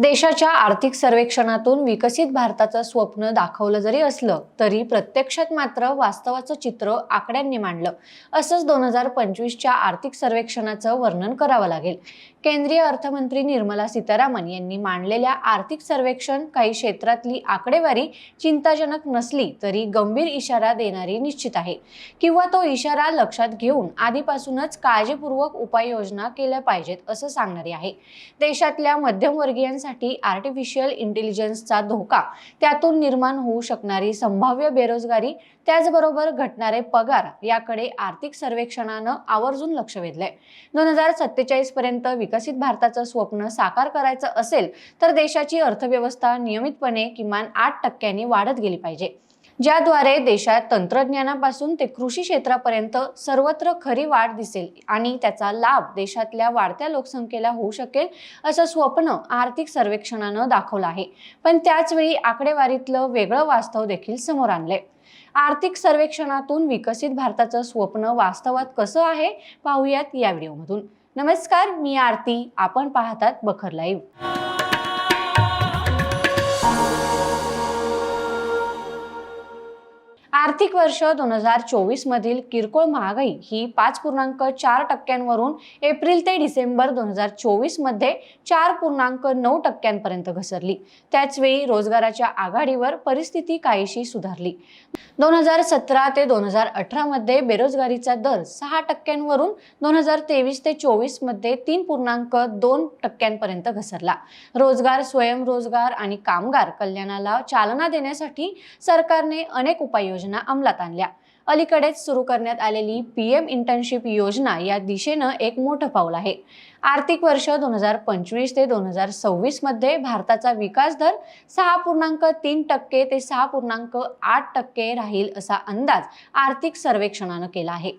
देशाच्या आर्थिक सर्वेक्षणातून विकसित भारताचं स्वप्न दाखवलं जरी असलं तरी प्रत्यक्षात मात्र वास्तवाचं चित्र आकड्यांनी मांडलं. असंच दोन हजार पंचवीसच्या आर्थिक सर्वेक्षणाचं वर्णन करावं लागेल. केंद्रीय अर्थमंत्री निर्मला सीतारामन यांनी मांडलेल्या आर्थिक सर्वेक्षण काही क्षेत्रातली आकडेवारी चिंताजनक नसली तरी गंभीर इशारा देणारी निश्चित आहे. किंवा तो इशारा लक्षात घेऊन आधीपासूनच काळजीपूर्वक उपाययोजना केल्या पाहिजेत असं सांगणारी आहे. देशातल्या मध्यमवर्गीयांसाठी आर्टिफिशियल इंटेलिजन्सचा धोका त्यातून निर्माण होऊ शकणारी संभाव्य बेरोजगारी त्याचबरोबर घटणारे पगार याकडे आर्थिक सर्वेक्षणानं आवर्जून लक्ष वेधलंय. दोन हजार सत्तेचाळीस पर्यंत विकसित भारताचं स्वप्न साकार करायचं असेल तर देशाची अर्थव्यवस्था नियमितपणे किमान आठ टक्क्यांनी वाढत गेली पाहिजे. ज्याद्वारे देशात तंत्रज्ञानापासून ते कृषी क्षेत्रापर्यंत सर्वत्र खरी वाढ दिसेल आणि त्याचा लाभ देशातल्या वाढत्या लोकसंख्येला होऊ शकेल असं स्वप्न आर्थिक सर्वेक्षणानं दाखवलं आहे. पण त्याचवेळी आकडेवारीतलं वेगळं वास्तव देखील समोर आणलंय. आर्थिक सर्वेक्षणातून विकसित भारताचं स्वप्न वास्तवात कसं आहे पाहूयात या व्हिडिओमधून. नमस्कार मी आरती. आपण पाहतात बखर लाईव्ह. आर्थिक वर्ष दोन हजार चोवीस मधील किरकोळ महागाई ही पाच पूर्णांक चार टक्क्यांवरून एप्रिल ते डिसेंबर दोन हजार चोवीसमध्ये चार पूर्णांक नऊ टक्क्यांपर्यंत घसरली. त्याचवेळी रोजगाराच्या आघाडीवर परिस्थिती काहीशी सुधारली. दोन हजार सतरा ते दोन हजार अठरा मध्ये बेरोजगारीचा दर सहा टक्क्यांवरून दोन हजार तेवीस ते चोवीसमध्ये तीन पूर्णांक दोन टक्क्यांपर्यंत घसरला. रोजगार स्वयंरोजगार आणि कामगार कल्याणाला चालना देण्यासाठी सरकारने अनेक उपाययोजना अंमलात आणल्या. अलीकडेच सुरू करण्यात आलेली पी एम इंटर्नशिप योजना या दिशेनं एक मोठं पाऊल आहे. आर्थिक वर्ष दोन हजार पंचवीस ते दोन हजार सव्वीसमध्ये भारताचा विकास दर सहा पूर्णांक तीन टक्के ते सहा पूर्णांक आठ टक्के राहील असा अंदाज आर्थिक सर्वेक्षणानं केला आहे.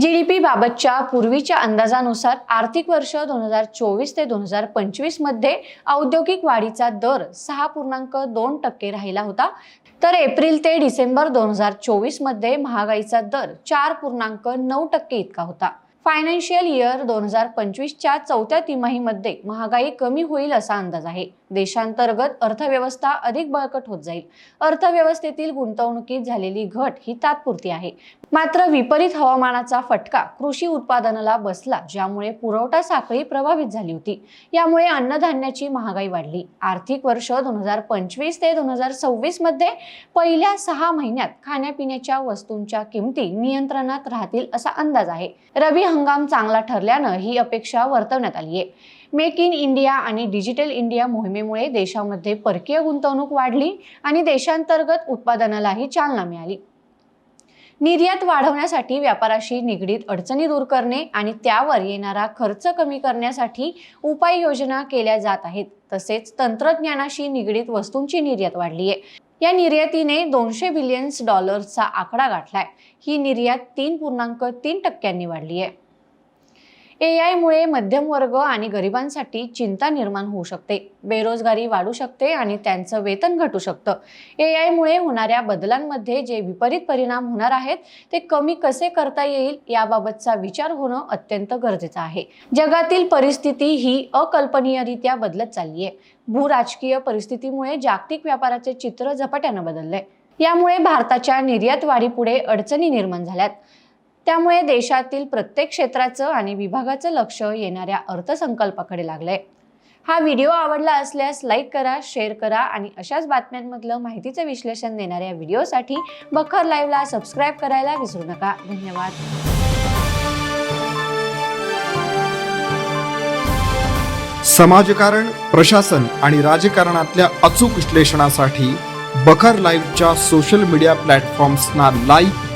जी डी बाबतच्या पूर्वीच्या अंदाजानुसार आर्थिक वर्ष दोन हजार चोवीस ते दोन हजार पंचवीसमध्ये औद्योगिक वाढीचा दर सहा पूर्णांक दोन टक्के राहिला होता. तर एप्रिल ते डिसेंबर दोन हजार चोवीसमध्ये महागाईचा दर चार पूर्णांक नऊ टक्के इतका होता. फायनान्शियल इयर दोन हजार पंचवीसच्या चौथ्या तिमाहीमध्ये महागाई कमी होईल असा अंदाज आहे. देशांतर्गत अर्थव्यवस्था अधिक बळकट होत जाईल. अर्थव्यवस्थेतील गुंतवणुकीत झालेली घट ही तात्पुरती आहे. मात्र विपरीत हवामानाचा फटका कृषी उत्पादनाला बसला ज्यामुळे पुरवठा साखळी प्रभावित झाली होती. यामुळे अन्नधान्याची महागाई वाढली. आर्थिक वर्ष दोन हजार पंचवीस ते दोन हजार सव्वीसमध्ये पहिल्या सहा महिन्यात खाण्यापिण्याच्या वस्तूंच्या किमती नियंत्रणात राहतील असा अंदाज आहे. रबी हंगाम चांगला ठरल्यानं ही अपेक्षा वर्तवण्यात आली आहे मेक इन इंडिया आणि डिजिटल इंडिया मोहिमेमुळे देशामध्ये परकीय गुंतवणूक वाढली आणि देशांतर्गत उत्पादनालाही चालना मिळाली. निर्यात वाढवण्यासाठी व्यापाराशी निगडीत अडचणी दूर करणे आणि त्यावर येणारा खर्च कमी करण्यासाठी उपाययोजना केल्या जात आहेत. तसेच तंत्रज्ञानाशी निगडीत वस्तूंची निर्यात वाढली आहे या निर्यातीने दोनशे बिलियन्स डॉलर्सचा आकडा गाठलाय. ही निर्यात तीन पूर्णांक तीन टक्क्यांनी वाढली आहे ए आयमुळे मध्यम वर्ग आणि गरिबांसाठी चिंता निर्माण होऊ शकते. बेरोजगारी वाढू शकते आणि त्यांचं वेतन घटू शकतं. ए आयमुळे होणाऱ्या बदलांमध्ये जे विपरीत परिणाम होणार आहेत ते कमी कसे करता येईल याबाबतचा विचार होणं अत्यंत गरजेचं आहे. जगातील परिस्थिती ही अकल्पनीयरित्या बदलत चालली आहे भूराजकीय परिस्थितीमुळे जागतिक व्यापाराचे चित्र झपाट्यानं बदललंय. यामुळे भारताच्या निर्यात वाढीपुढे अडचणी निर्माण झाल्यात. त्यामुळे देशातील प्रत्येक क्षेत्राचं आणि विभागाचं लक्ष येणाऱ्या अर्थसंकल्पाकडे लागलंय. हा व्हिडिओ आवडला असल्यास लाईक करा शेअर करा आणि अशाच बातम्यांमधलं माहितीचं विश्लेषण देणाऱ्या व्हिडिओसाठी बखर लाईव्हला सबस्क्राईब करायला विसरू नका. धन्यवाद. समाजकारण प्रशासन आणि राजकारणातल्या अचूक विश्लेषणासाठी बखर लाईव्हच्या सोशल मीडिया प्लॅटफॉर्म्सना लाईक